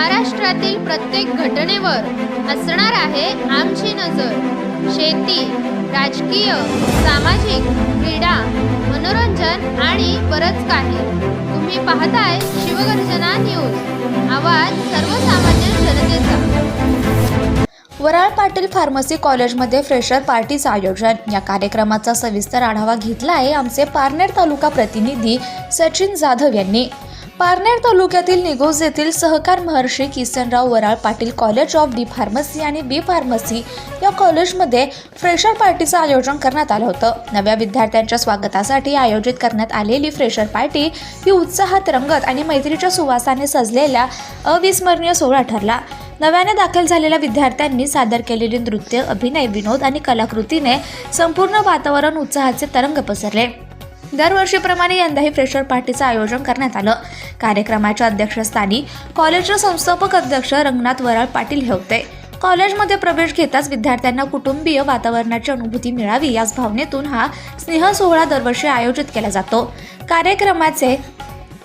महाराष्ट्रातील प्रत्येक घटनेवर असणार आहे आमची नजर. शेती राजकीय सामाजिक क्रीडा मनोरंजन आणि बरंच काही. तुम्ही पाहताय शिवगर्जना न्यूज. आवाज सर्वसामान्य जनतेचा. वराळ पाटील फार्मसी कॉलेजमध्ये फ्रेशर पार्टीचं आयोजन. या कार्यक्रमाचा सविस्तर आढावा घेतला आहे आमचे पारनेर तालुका प्रतिनिधी सचिन जाधव यांनी. पारनेर तालुक्यातील निगोज येथील सहकार Maharshi Kisanrao Varal Patil college of D pharmacy आणि बी फार्मसी या कॉलेजमध्ये फ्रेशर पार्टीचं आयोजन करण्यात आलं होतं. नव्या विद्यार्थ्यांच्या स्वागतासाठी आयोजित करण्यात आलेली फ्रेशर पार्टी ही उत्साहात रंगत आणि मैत्रीच्या सुवासाने सजलेला अविस्मरणीय सोहळा ठरला. नव्याने दाखल झालेल्या विद्यार्थ्यांनी सादर केलेले नृत्य अभिनय विनोद आणि कलाकृतीने संपूर्ण वातावरण उत्साहाचे तरंग पसरले. दरवर्षीप्रमाणे यंदाही फ्रेशर पार्टीचं आयोजन करण्यात आलं. कार्यक्रमाच्या अध्यक्षस्थानी कॉलेजचे संस्थापक अध्यक्ष रंगनाथ वराळ पाटील हे होते. कॉलेजमध्ये प्रवेश घेताच विद्यार्थ्यांना कुटुंबीय वातावरणाची अनुभूती मिळावी याच भावनेतून हा स्नेह सोहळा दरवर्षी आयोजित केला जातो. कार्यक्रमाचे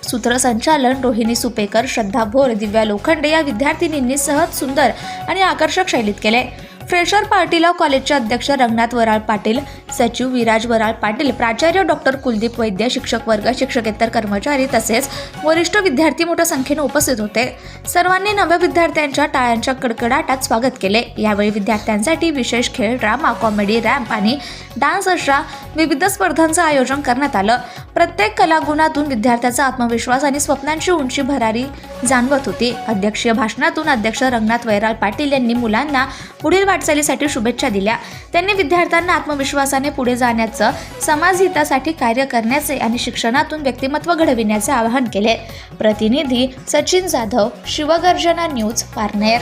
सूत्रसंचालन रोहिणी सुपेकर श्रद्धा भोर दिव्या लोखंडे या विद्यार्थिनींनी सहज सुंदर आणि आकर्षक शैलीत केले. फ्रेशर पार्टीला कॉलेजचे अध्यक्ष रंगनाथ वराळ पाटील सचिव विराज वराळ पाटील प्राचार्य डॉक्टर कुलदीप वैद्य शिक्षक वर्ग शिक्षकेतर कर्मचारी तसेच वरिष्ठ विद्यार्थी मोठ्या संख्येने उपस्थित होते. सर्वांनी नव्या विद्यार्थ्यांच्या टाळ्यांच्या कडकडाटात स्वागत केले. यावेळी विद्यार्थ्यांसाठी विशेष खेळ ड्रामा कॉमेडी रॅम्प आणि डान्स अशा विविध स्पर्धांचं आयोजन करण्यात आलं. प्रत्येक कलागुणातून विद्यार्थ्याचा आत्मविश्वास आणि स्वप्नांची उंची भरारी जाणवत होती. अध्यक्षीय भाषणातून अध्यक्ष रंगनाथ वैराल पाटील यांनी मुलांना पुढील वाटचालीसाठी शुभेच्छा दिल्या. त्यांनी विद्यार्थ्यांना आत्मविश्वासाने पुढे जाण्याचं समाजहितासाठी कार्य करण्याचे आणि शिक्षणातून व्यक्तिमत्व घडविण्याचे आवाहन केले. प्रतिनिधी सचिन जाधव शिवगर्जना न्यूज पारनेर.